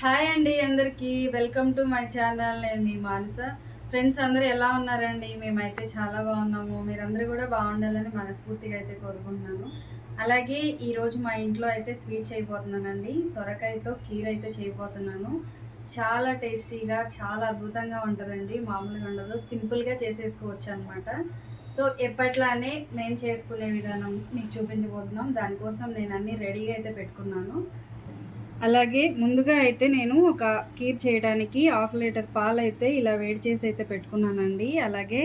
Hi అండి అందరికీ. Welcome to my channel. నేను మీ మానస. ఫ్రెండ్స్ అందరూ ఎలా ఉన్నారండి? మేమైతే చాలా బాగున్నాము. మీరందరూ కూడా బాగుండాలని మనస్ఫూర్తిగా అయితే కోరుకుంటున్నాను. అలాగే ఈరోజు మా ఇంట్లో అయితే స్వీట్ చేయబోతున్నానండి. సొరకాయతో కీర్ అయితే చేయబోతున్నాను. చాలా టేస్టీగా చాలా అద్భుతంగా ఉంటుందండి. మామూలుగా ఉండదు. సింపుల్గా చేసేసుకోవచ్చు అనమాట సో ఎప్పట్లానే మేము చేసుకునే విధానం మీకు చూపించబోతున్నాం. దానికోసం నేను అన్నీ రెడీగా అయితే పెట్టుకున్నాను. అలాగే ముందుగా అయితే నేను ఒక కీర్ చేయడానికి హాఫ్ లీటర్ పాలు అయితే ఇలా వేడి చేసి అయితే పెట్టుకున్నానండి. అలాగే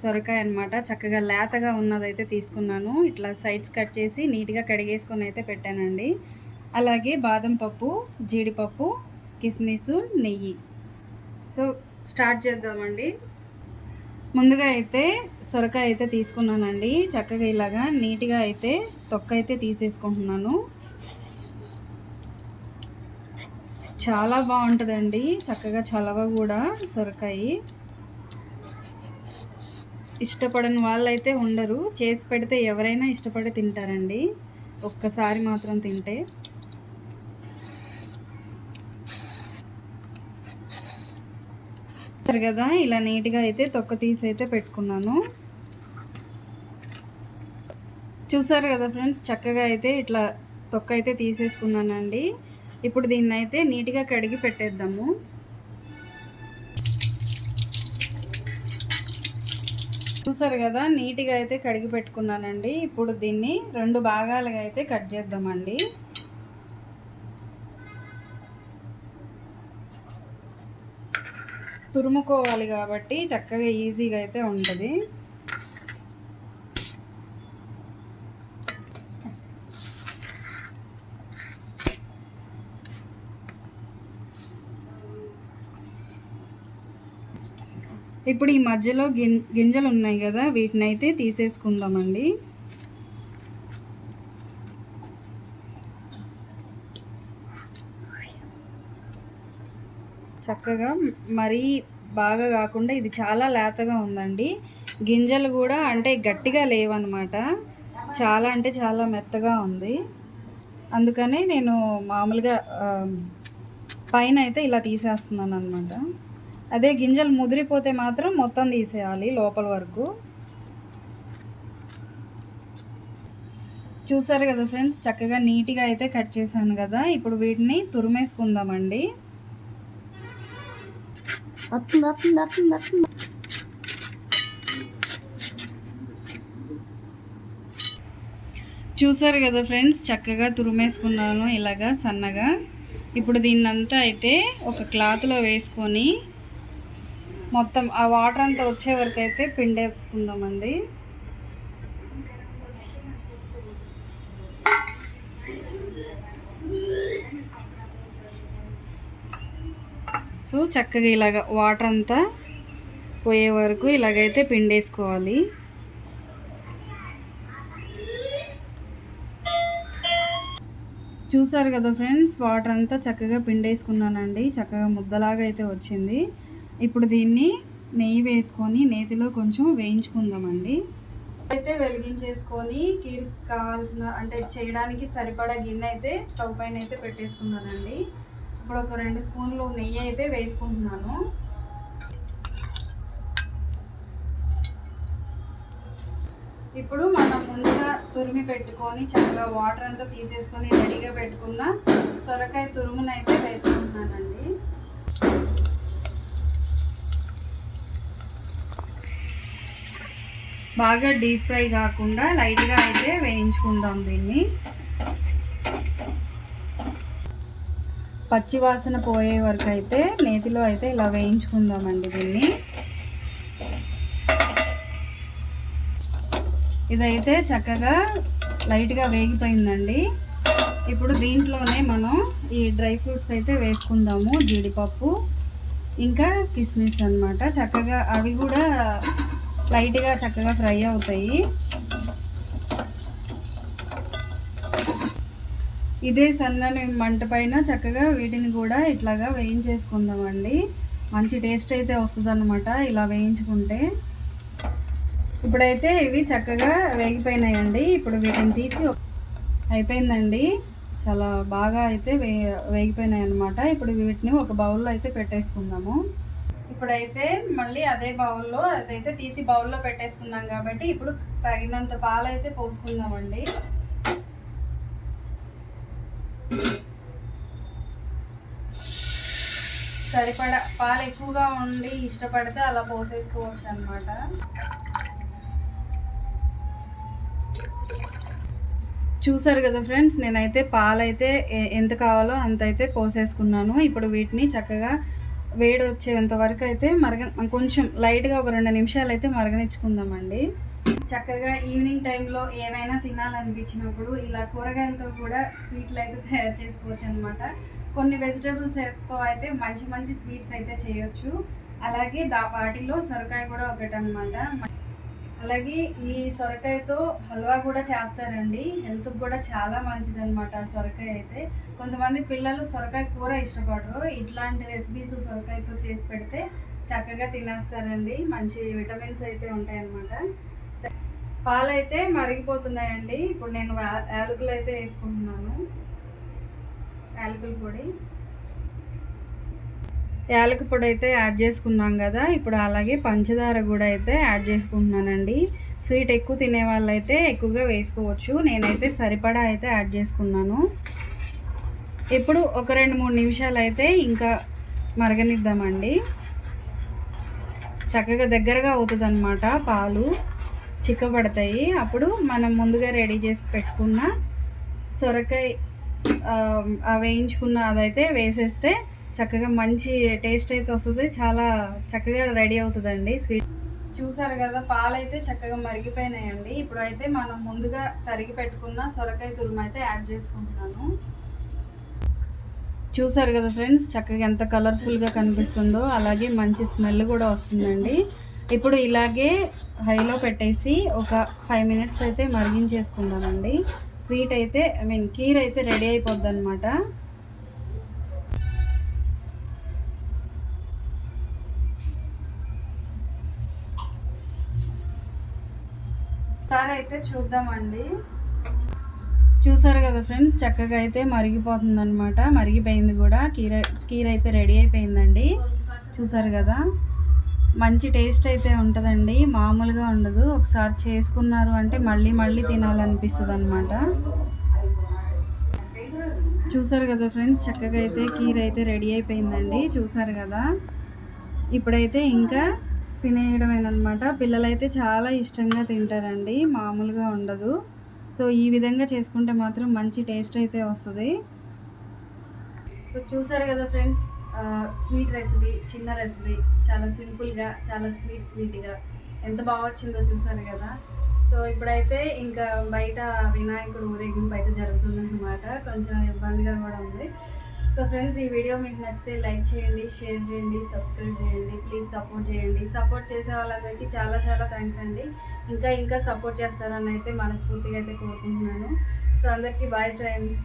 సొరకాయ అనమాట చక్కగా లేతగా ఉన్నదైతే తీసుకున్నాను. ఇట్లా సైడ్స్ కట్ చేసి నీట్గా కడిగేసుకొని అయితే పెట్టానండి. అలాగే బాదం పప్పు జీడిపప్పు కిస్మిస్ నెయ్యి. సో స్టార్ట్ చేద్దామండి. ముందుగా అయితే సొరకాయ అయితే తీసుకున్నానండి. చక్కగా ఇలాగా నీట్గా అయితే తొక్క అయితే తీసేసుకుంటున్నాను. చాలా బాగుంటుందండి. చక్కగా చలవ కూడా సొరకాయ. ఇష్టపడని వాళ్ళైతే ఉండరు. చేసి పెడితే ఎవరైనా ఇష్టపడి తింటారండి. ఒక్కసారి మాత్రం తింటే. సరే కదా ఇలా నీట్గా అయితే తొక్క తీసి అయితే పెట్టుకున్నాను. చూసారు కదా ఫ్రెండ్స్ చక్కగా అయితే ఇట్లా తొక్క అయితే తీసేసుకున్నానండి. ఇప్పుడు దీన్ని అయితే నీట్గా కడిగి పెట్టేద్దాము. చూసారు కదా నీట్గా అయితే కడిగి పెట్టుకున్నానండి. ఇప్పుడు దీన్ని రెండు భాగాలుగా అయితే కట్ చేద్దామండి. తురుముకోవాలి కాబట్టి చక్కగా ఈజీగా అయితే ఉంటుంది. ఇప్పుడు ఈ మధ్యలో గిం గింజలు ఉన్నాయి కదా వీటిని అయితే తీసేసుకుందామండి. చక్కగా మరీ బాగా కాకుండా ఇది చాలా లేతగా ఉందండి. గింజలు కూడా అంటే గట్టిగా లేవన్నమాట. చాలా అంటే చాలా మెత్తగా ఉంది. అందుకని నేను మామూలుగా పైన అయితే ఇలా తీసేస్తున్నాను అనమాట అదే గింజలు ముదిరిపోతే మాత్రం మొత్తం తీసేయాలి లోపల వరకు. చూసారు కదా ఫ్రెండ్స్ చక్కగా నీట్గా అయితే కట్ చేశాను కదా. ఇప్పుడు వీటిని తురిమేసుకుందామండి. చూసారు కదా ఫ్రెండ్స్ చక్కగా తురిమేసుకున్నాను ఇలాగా సన్నగా. ఇప్పుడు దీన్నంతా అయితే ఒక క్లాత్లో వేసుకొని మొత్తం ఆ వాటర్ అంతా వచ్చే వరకు అయితే పిండేసుకుందామండి. సో చక్కగా ఇలాగ వాటర్ అంతా పోయే వరకు ఇలాగైతే పిండేసుకోవాలి. చూసారు కదా ఫ్రెండ్స్ వాటర్ అంతా చక్కగా పిండేసుకున్నానండి. చక్కగా ముద్దలాగా అయితే వచ్చింది. ఇప్పుడు దీన్ని నెయ్యి వేసుకొని నేతిలో కొంచెం వేయించుకుందామండి. అయితే వెలిగించేసుకొని కీర్ కావాల్సిన అంటే చేయడానికి సరిపడా గిన్నె అయితే స్టవ్ పైన అయితే పెట్టేసుకున్నానండి. ఇప్పుడు ఒక రెండు స్పూన్లు నెయ్యి అయితే వేసుకుంటున్నాను. ఇప్పుడు మనం ముందుగా తురిమి పెట్టుకొని చక్కగా వాటర్ అంతా తీసేసుకొని రెడీగా పెట్టుకున్న సొరకాయ తురుమునైతే వేసుకుంటాం బాగా డీప్ ఫ్రై కాకుండా లైట్గా అయితే వేయించుకుందాం దీన్ని. పచ్చి వాసన పోయే వరకు అయితే నేతిలో అయితే ఇలా వేయించుకుందామండి దీన్ని. ఇదైతే చక్కగా లైట్గా వేగిపోయిందండి. ఇప్పుడు దీంట్లోనే మనం ఈ డ్రై ఫ్రూట్స్ అయితే వేసుకుందాము జీడిపప్పు ఇంకా కిస్మిస్ అనమాట చక్కగా అవి కూడా లైట్గా చక్కగా ఫ్రై అవుతాయి. ఇదే సన్నని మంట పైన చక్కగా వీటిని కూడా ఇట్లాగా వేయించేసుకుందామండి. మంచి టేస్ట్ అయితే వస్తుంది అనమాట ఇలా వేయించుకుంటే. ఇప్పుడైతే ఇవి చక్కగా వేగిపోయినాయండి. ఇప్పుడు వీటిని తీసి అయిపోయిందండి. చాలా బాగా అయితే వే వేగిపోయినాయి అనమాట ఇప్పుడు వీటిని ఒక బౌల్లో అయితే పెట్టేసుకుందాము. ఇప్పుడైతే మళ్ళీ అదే బౌల్లో అదైతే తీసి బౌల్లో పెట్టేసుకున్నాం కాబట్టి ఇప్పుడు తగినంత పాలు అయితే పోసుకుందామండి. సరిపడా పాలు ఎక్కువగా ఉండి ఇష్టపడితే అలా పోసేసుకోవచ్చు అనమాట చూసారు కదా ఫ్రెండ్స్ నేనైతే పాలైతే ఎంత కావాలో అంత అయితే పోసేసుకున్నాను. ఇప్పుడు వీటిని చక్కగా వేడి వచ్చేంత వరకు అయితే మరగ కొంచెం లైట్గా ఒక రెండు నిమిషాలు అయితే మరగనిచ్చుకుందామండి. చక్కగా ఈవినింగ్ టైంలో ఏమైనా తినాలనిపించినప్పుడు ఇలా కూరగాయలతో కూడా స్వీట్లు అయితే తయారు చేసుకోవచ్చు అనమాట కొన్ని వెజిటేబుల్స్తో అయితే మంచి మంచి స్వీట్స్ అయితే చేయొచ్చు. అలాగే దా వాటిలో సొరకాయ కూడా ఒకటి అనమాట అలాగే ఈ సొరకాయతో హల్వా కూడా చేస్తారండి. హెల్త్కి కూడా చాలా మంచిది అనమాట సొరకాయ అయితే. కొంతమంది పిల్లలు సొరకాయ కూర ఇష్టపడరు. ఇట్లాంటి రెసిపీస్ సొరకాయతో చేసి పెడితే చక్కగా తినేస్తారండి. మంచి విటమిన్స్ అయితే ఉంటాయన్నమాట. పాలు అయితే మరిగిపోతున్నాయండి. ఇప్పుడు నేను యాలకులు అయితే వేసుకుంటున్నాను. యాలకుల పొడి. యాలక పొడి అయితే యాడ్ చేసుకున్నాం కదా. ఇప్పుడు అలాగే పంచదార కూడా అయితే యాడ్ చేసుకుంటున్నానండి. స్వీట్ ఎక్కువ తినే వాళ్ళైతే ఎక్కువగా వేసుకోవచ్చు. నేనైతే సరిపడా అయితే యాడ్ చేసుకున్నాను. ఇప్పుడు ఒక రెండు మూడు నిమిషాలు అయితే ఇంకా మరగనిద్దామండి. చక్కగా దగ్గరగా అవుతుందన్నమాట పాలు. చిక్కబడతాయి. అప్పుడు మనం ముందుగా రెడీ చేసి పెట్టుకున్న సొరకాయ వేయించుకున్న అదైతే వేసేస్తే చక్కగా మంచి టేస్ట్ అయితే వస్తుంది. చాలా చక్కగా రెడీ అవుతుందండి. స్వీట్ చూసారు కదా పాలు అయితే చక్కగా మరిగిపోయినాయండి. ఇప్పుడు అయితే మనం ముందుగా తరిగి పెట్టుకున్న సొరకాయ తురుము అయితే యాడ్ చేసుకుంటున్నాను. చూసారు కదా ఫ్రెండ్స్ చక్కగా ఎంత కలర్ఫుల్గా కనిపిస్తుందో అలాగే మంచి స్మెల్ కూడా వస్తుందండి. ఇప్పుడు ఇలాగే హైలో పెట్టేసి ఒక ఫైవ్ మినిట్స్ అయితే మరిగించేసుకుందామండి. స్వీట్ అయితే ఐ మీన్ కీర్ అయితే రెడీ అయిపోద్ది అనమాట ఒకసారి అయితే చూద్దామండి. చూసారు కదా ఫ్రెండ్స్ చక్కగా అయితే మరిగిపోతుంది అనమాట మరిగిపోయింది కూడా. కీర కీర అయితే రెడీ అయిపోయిందండి. చూసారు కదా? మంచి టేస్ట్ అయితే ఉంటుందండి. మామూలుగా ఉండదు. ఒకసారి చేసుకున్నారు అంటే మళ్ళీ మళ్ళీ తినాలనిపిస్తుంది అనమాట చూసారు కదా ఫ్రెండ్స్ చక్కగా అయితే కీర అయితే రెడీ అయిపోయిందండి. చూసారు కదా? ఇప్పుడైతే ఇంకా తినేయడమేనమాట పిల్లలైతే చాలా ఇష్టంగా తింటారండి మామూలుగా ఉండదు. సో ఈ విధంగా చేసుకుంటే మాత్రం మంచి టేస్ట్ అయితే వస్తుంది. సో చూసారు కదా ఫ్రెండ్స్ స్వీట్ రెసిపీ చిన్న రెసిపీ. చాలా సింపుల్గా చాలా స్వీట్ స్వీట్గా. ఎంత బాగా వచ్చిందో చూసారు కదా. సో ఇప్పుడైతే ఇంకా బయట వినాయకుడు ఊరేగింపు అయితే జరుగుతుందన్నమాట. కొంచెం ఇబ్బందిగా కూడా ఉంది. సో ఫ్రెండ్స్ ఈ వీడియో మీకు నచ్చితే లైక్ చేయండి షేర్ చేయండి సబ్స్క్రైబ్ చేయండి ప్లీజ్ సపోర్ట్ చేయండి. సపోర్ట్ చేసే వాళ్ళందరికీ చాలా చాలా థ్యాంక్స్ అండి. ఇంకా ఇంకా సపోర్ట్ చేస్తారని అయితే మనస్ఫూర్తిగా అయితే కోరుకుంటున్నాను. సో అందరికీ బాయ్ ఫ్రెండ్స్.